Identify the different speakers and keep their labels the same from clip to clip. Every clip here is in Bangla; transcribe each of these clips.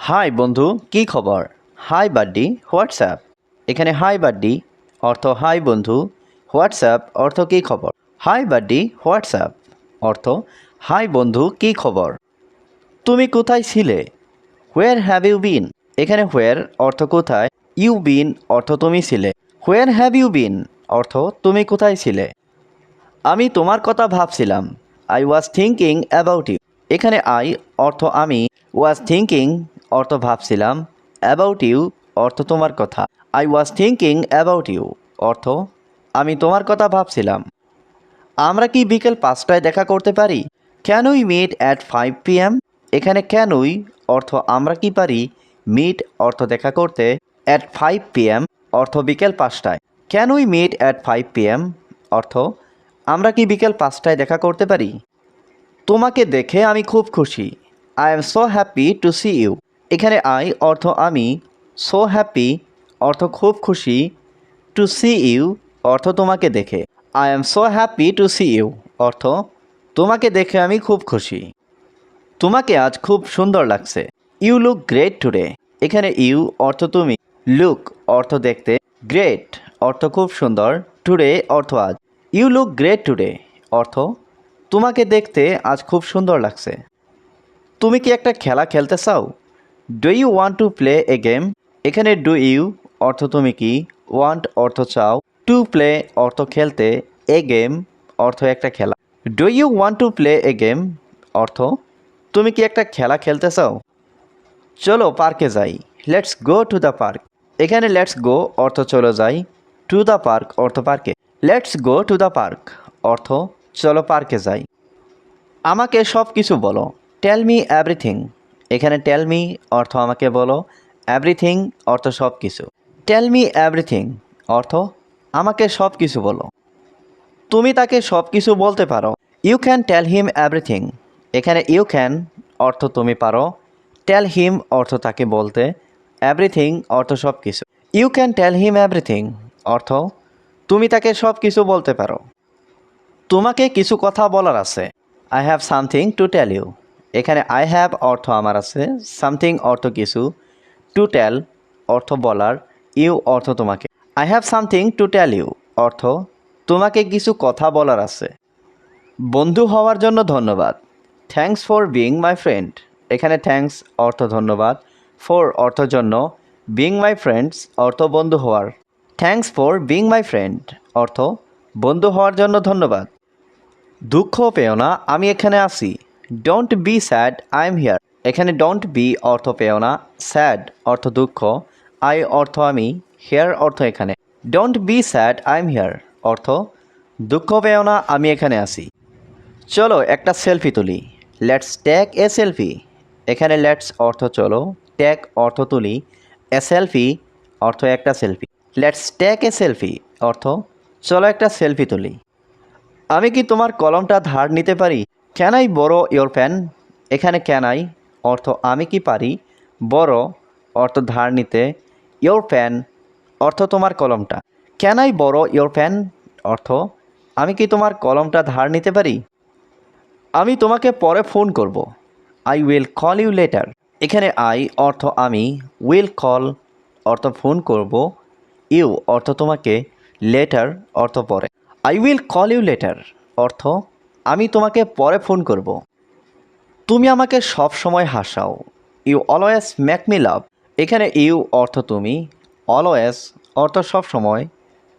Speaker 1: হাই বন্ধু, কি খবর? হাই বাড্ডি হোয়াটসঅ্যাপ এখানে হাই বাড্ডি অর্থ হাই বন্ধু হোয়াটসঅ্যাপ অর্থ কি খবর? হাই বাড্ডি হোয়াটসঅ্যাপ অর্থ হাই বন্ধু, কি খবর? তুমি কোথায় ছিলে? হোয়ার হ্যাভ ইউ বিন এখানে হোয়ার অর্থ কোথায়? ইউ বিন অর্থ তুমি ছিলে। হোয়ার হ্যাভ ইউ বিন অর্থ তুমি কোথায় ছিলে? আমি তোমার কথা ভাবছিলাম। I was thinking about you এখানে আই অর্থ আমি ওয়াজ থিঙ্কিং অর্থ ভাবছিলাম অ্যাবাউট ইউ অর্থ তোমার কথা। I was thinking about you অর্থ, আমি তোমার কথা ভাবছিলাম। আমরা কি বিকেল পাঁচটায় দেখা করতে পারি? Can we meet at five P M এখানে ক্যান উই অর্থ আমরা কি পারি? মিট অর্থ দেখা করতে অ্যাট ফাইভ পি এম অর্থ বিকেল পাঁচটায়। Can we meet at five P M অর্থ, আমরা কি বিকেল পাঁচটায় দেখা করতে পারি? তোমাকে দেখে আমি খুব খুশি। I am so happy to see you এখানে আই অর্থ আমি সো হ্যাপি অর্থ খুব খুশি টু সি ইউ অর্থ তোমাকে দেখে। I am so happy to see you অর্থ তোমাকে দেখে আমি খুব খুশি। তোমাকে আজ খুব সুন্দর লাগছে। ইউ লুক গ্রেট টুডে এখানে ইউ অর্থ তুমি। লুক অর্থ দেখতে গ্রেট অর্থ খুব সুন্দর। টুডে অর্থ আজ। ইউ লুক গ্রেট টুডে অর্থ তোমাকে দেখতে আজ খুব সুন্দর লাগছে। তুমি কি একটা খেলা খেলতে চাও? Do you want to play a game এখানে ডু ইউ অর্থ তুমি কি? ওয়ান্ট অর্থ চাও। টু প্লে অর্থ খেলতে। এ গেম অর্থ একটা খেলা। Do you want to play a game অর্থ, তুমি কি একটা খেলা খেলতে চাও? চলো পার্কে যাই। Let's go to the park এখানে লেটস গো অর্থ চলো যাই টু দ্য পার্ক অর্থ পার্কে let's go to the park অর্থ, চলো পার্কে যাই। আমাকে সব কিছু বলো। টেল মি এভরিথিং এখানে টেল মি অর্থ আমাকে বলো এভরিথিং অর্থ সব কিছু টেল মি এভরিথিং অর্থ আমাকে সব কিছু বলো। তুমি তাকে সব কিছু বলতে পারো। You can tell him everything এখানে ইউ ক্যান অর্থ তুমি পারো। টেল হিম অর্থ তাকে বলতে। এভরিথিং অর্থ সব কিছু you can tell him everything অর্থ তুমি তাকে সব কিছু বলতে পারো। তোমাকে কিছু কথা বলার আছে। I have something to tell you এখানে আই হ্যাভ অর্থ আমার আছে সামথিং অর্থ কিছু টু টেল অর্থ বলার ইউ অর্থ তোমাকে। I have something to tell you অর্থ তোমাকে কিছু কথা বলার আছে। বন্ধু হওয়ার জন্য ধন্যবাদ। Thanks for being my friend এখানে থ্যাঙ্কস অর্থ ধন্যবাদ। ফর অর্থ জন্য বিং মাই ফ্রেন্ডস অর্থ বন্ধু হওয়ার। Thanks for being my friend অর্থ বন্ধু হওয়ার জন্য ধন্যবাদ। দুঃখ পেও না, আমি এখানে আছি। Don't be sad I am here এখানে ডোন্ট বি অর্থ পেও না স্যাড অর্থ দুঃখ আই অর্থ আমি হেয়ার অর্থ এখানে। Don't be sad I am here অর্থ দুঃখ পেও না, আমি এখানে আছি। চলো একটা সেলফি তুলি। লেটস টেক এ সেলফি এখানে লেটস অর্থ চলো টেক অর্থ তুলি। এ সেলফি অর্থ একটা selfie let's take a selfie অর্থ চলো একটা সেলফি তুলি। আমি কি তোমার কলমটা ধার নিতে পারি? Can I borrow your pen এখানে ক্যান আই অর্থ আমি কি পারি? বড়, অর্থ ধার নিতে। ইয়োর পেন অর্থ তোমার কলমটা। Can I borrow your pen অর্থ, আমি কি তোমার কলমটা ধার নিতে পারি? আমি তোমাকে পরে ফোন করব। I will call you later এখানে আই অর্থ আমি উইল কল অর্থ ফোন করব। ইউ অর্থ তোমাকে লেটার অর্থ পরে। I will call you later অর্থ আমি তোমাকে পরে ফোন করব। তুমি আমাকে সব সময় হাসাও। You always make me laugh. এখানে ইউ অর্থ তুমি, অলওয়েজ অর্থ সব সময়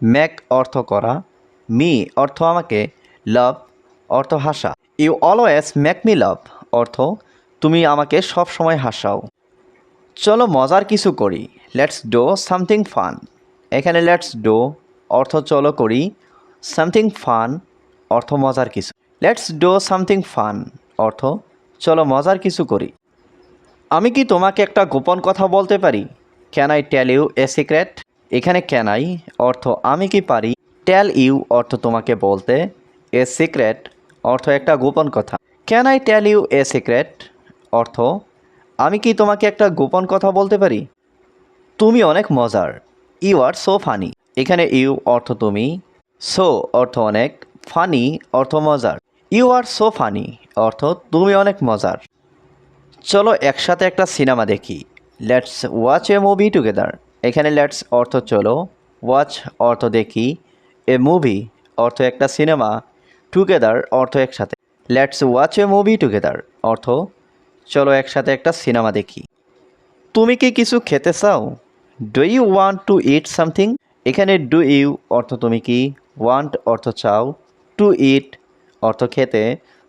Speaker 1: ম্যাক অর্থ করা, মি অর্থ আমাকে, লাভ অর্থ হাসা। You always make me laugh অর্থ তুমি আমাকে সব সময় হাসাও। চলো মজার কিছু করি। Let's do something fun. এখানে লেটস ডো অর্থ চলো করি। সামথিং ফান অর্থ মজার কিছু। লেটস ডো সামথিং ফান অর্থ, চলো মজার কিছু করি। আমি কি তোমাকে একটা গোপন কথা বলতে পারি? Can I tell you a secret এখানে ক্যান আই অর্থ, আমি কি পারি? টেল ইউ অর্থ, তোমাকে বলতে। এ সিক্রেট অর্থ, একটা গোপন কথা। Can I tell you a secret অর্থ, আমি কি তোমাকে একটা গোপন কথা বলতে পারি? তুমি অনেক মজার। ইউ আর সো ফানি এখানে ইউ অর্থ, তুমি। সো অর্থ, অনেক। ফানি অর্থ, মজার। ইউ আর সো ফানি অর্থ তুমি অনেক মজার। চলো একসাথে একটা সিনেমা দেখি। Let's watch a movie together এখানে লেটস অর্থ চলো ওয়াচ অর্থ দেখি। এ মুভি অর্থ একটা সিনেমা টুগেদার অর্থ একসাথে। Let's watch a movie together অর্থ চলো একসাথে একটা সিনেমা দেখি। তুমি কি কিছু খেতে চাও? Do you want to eat something এখানে ডু ইউ অর্থ তুমি কি? ওয়ান্ট অর্থ চাও। টু ইট অর্থ খেতে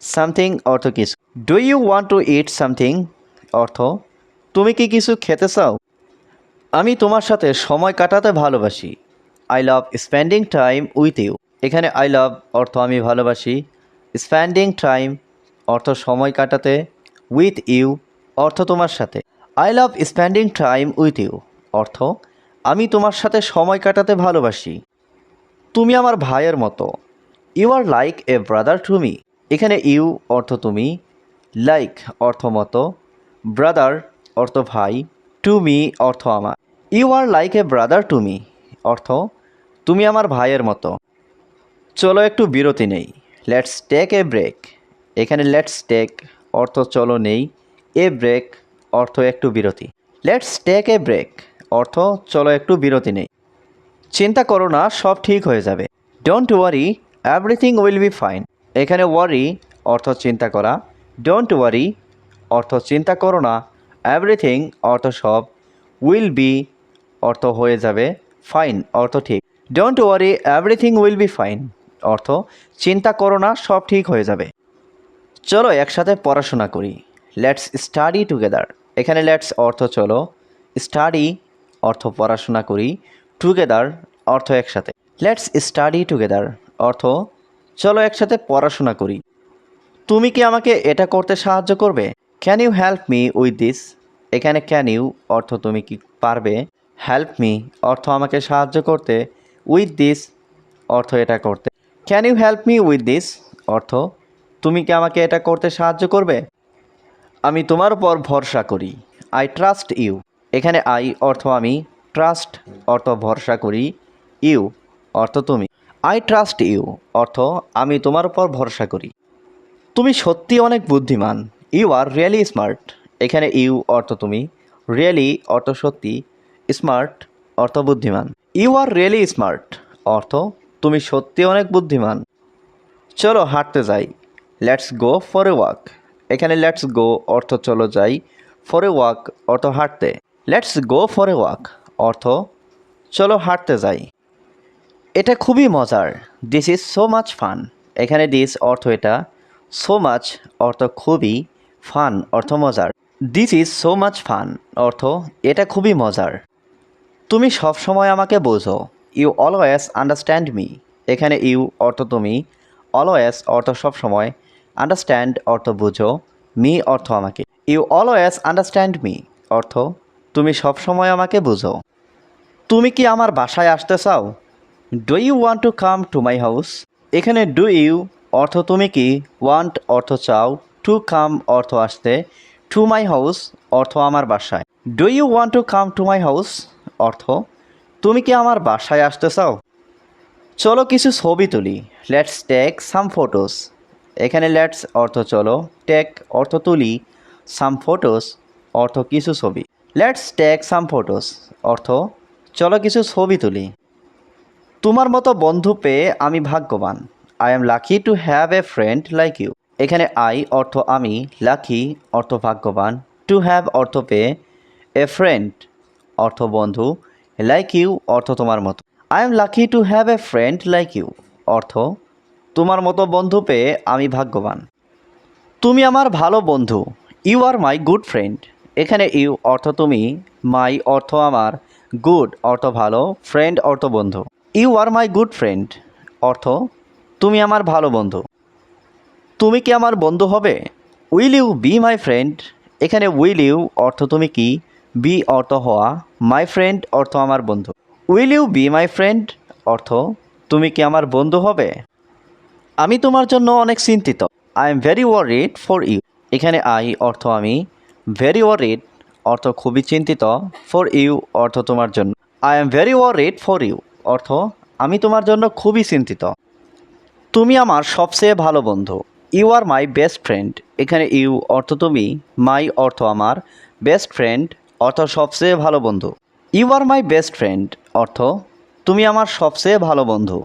Speaker 1: সামথিং অর্থ কিছু। Do you want to eat something অর্থ, তুমি কি কিছু খেতে চাও? আমি তোমার সাথে সময় কাটাতে ভালোবাসি। I love spending time with you এখানে আই লাভ অর্থ আমি ভালোবাসি। স্পেন্ডিং টাইম অর্থ সময় কাটাতে উইথ ইউ অর্থ তোমার সাথে। I love spending time with you অর্থ, আমি তোমার সাথে সময় কাটাতে ভালোবাসি। তুমি আমার ভাইয়ের মতো। You are like a brother to me এখানে ইউ অর্থ তুমি। লাইক অর্থ মতো। ব্রাদার অর্থ ভাই। টু মি অর্থ আমার। You are like a brother to me অর্থ তুমি আমার ভাইয়ের মতো। চলো একটু বিরতি নেই। লেটস টেক এ ব্রেক এখানে লেটস টেক অর্থ চলো নেই। এ ব্রেক অর্থ একটু বিরতি। লেটস টেক এ ব্রেক অর্থ চলো একটু বিরতি নেই। চিন্তা করো না, সব ঠিক হয়ে যাবে। Don't worry everything will be fine এখানে ওয়ারি অর্থ চিন্তা করা। ডোন্ট ওয়ারি অর্থ চিন্তা করো না। এভরিথিং অর্থ সব উইল বি অর্থ হয়ে যাবে। ফাইন অর্থ ঠিক। Don't worry everything will be fine অর্থ, চিন্তা করো না, সব ঠিক হয়ে যাবে। চলো একসাথে পড়াশোনা করি। লেটস স্টাডি টুগেদার এখানে লেটস অর্থ চলো। স্টাডি অর্থ পড়াশোনা করি। টুগেদার অর্থ একসাথে। লেটস স্টাডি টুগেদার অর্থ, চলো একসাথে পড়াশোনা করি। তুমি কি আমাকে এটা করতে সাহায্য করবে? Can you help me with this এখানে ক্যান ইউ অর্থ তুমি কি পারবে? হেল্প মি অর্থ আমাকে সাহায্য করতে। উইথ দিস অর্থ এটা করতে। Can you help me with this অর্থ, তুমি কি আমাকে এটা করতে সাহায্য করবে? আমি তোমার উপর ভরসা করি। আই ট্রাস্ট ইউ এখানে আই অর্থ আমি ট্রাস্ট অর্থ ভরসা করি। ইউ অর্থ তুমি। আই ট্রাস্ট ইউ অর্থ আমি তোমার উপর ভরসা করি। তুমি সত্যি অনেক বুদ্ধিমান। ইউ আর রিয়েলি স্মার্ট এখানে ইউ অর্থ তুমি। রিয়েলি অর্থ সত্যি। স্মার্ট অর্থ বুদ্ধিমান। ইউ আর রিয়েলি স্মার্ট অর্থ তুমি সত্যি অনেক বুদ্ধিমান। চলো হাঁটতে যাই। Let's go for a walk এখানে লেটস গো অর্থ চলো যাই। ফর এ ওয়াক অর্থ হাঁটতে। Let's go for a walk অর্থ চলো হাঁটতে যাই। এটা খুবই মজার। This is so much fun এখানে দিস অর্থ এটা। সো মাচ অর্থ খুবই ফান অর্থ মজার। This is so much fun অর্থ এটা খুবই মজার। তুমি সব সময় আমাকে বোঝো। ইউ অলওয়েজ আন্ডারস্ট্যান্ড মি এখানে ইউ অর্থ তুমি। অলওয়েজ অর্থ সব সময় আন্ডারস্ট্যান্ড অর্থ বুঝো। মি অর্থ আমাকে। ইউ অলওয়েজ আন্ডারস্ট্যান্ড মি অর্থ তুমি সব সময় আমাকে বুঝো। তুমি কি আমার বাসায় আসতে চাও? Do you want to come to my house এখানে ডু ইউ অর্থ তুমি কি? ওয়ান্ট অর্থ চাও। টু কাম অর্থ আসতে। টু মাই হাউস অর্থ আমার বাসায়। Do you want to come to my house অর্থ, তুমি কি আমার বাসায় আসতে চাও? চলো কিছু ছবি তুলি। লেটস টেক সাম ফটোস এখানে লেটস অর্থ চলো। টেক অর্থ তুলি। সাম ফটোস অর্থ কিছু ছবি। লেটস টেক সাম ফটোস অর্থ, চলো কিছু ছবি তুলি। তোমার মতো বন্ধু পেয়ে আমি ভাগ্যবান। I am lucky to have a friend like you এখানে আই অর্থ আমি লাকি অর্থ ভাগ্যবান। টু হ্যাভ অর্থ পেয়ে এ ফ্রেন্ড অর্থ বন্ধু লাইক ইউ অর্থ তোমার মতো। I am lucky to have a friend like you অর্থ, তোমার মতো বন্ধু পেয়ে আমি ভাগ্যবান। তুমি আমার ভালো বন্ধু। You are my good friend এখানে ইউ অর্থ তুমি মাই অর্থ আমার। গুড অর্থ ভালো ফ্রেন্ড অর্থ বন্ধু। You are my good friend, অর্থ, তুমি আমার ভালো বন্ধু। তুমি কি আমার বন্ধু হবে? Will you be my friend? এখানে উইল ইউ, অর্থ তুমি কি? বি, অর্থ হওয়া, মাই ফ্রেন্ড, অর্থ আমার বন্ধু। Will you be my friend, অর্থ, তুমি কি আমার বন্ধু হবে? আমি তোমার জন্য অনেক চিন্তিত। I am very worried for you. এখানে আই, অর্থ আমি। ভেরি ওয়ারিড, অর্থ খুবই চিন্তিত ফর ইউ, অর্থ তোমার জন্য। I am very worried for you. অর্থ, আমি তোমার জন্য খুবই চিন্তিত। তুমি আমার সবচেয়ে ভালো বন্ধু। You are my best friend এখানে ইউ অর্থ তুমি মাই অর্থ আমার। বেস্ট ফ্রেন্ড অর্থ সবচেয়ে ভালো বন্ধু। You are my best friend অর্থ, তুমি আমার সবচেয়ে ভালো বন্ধু।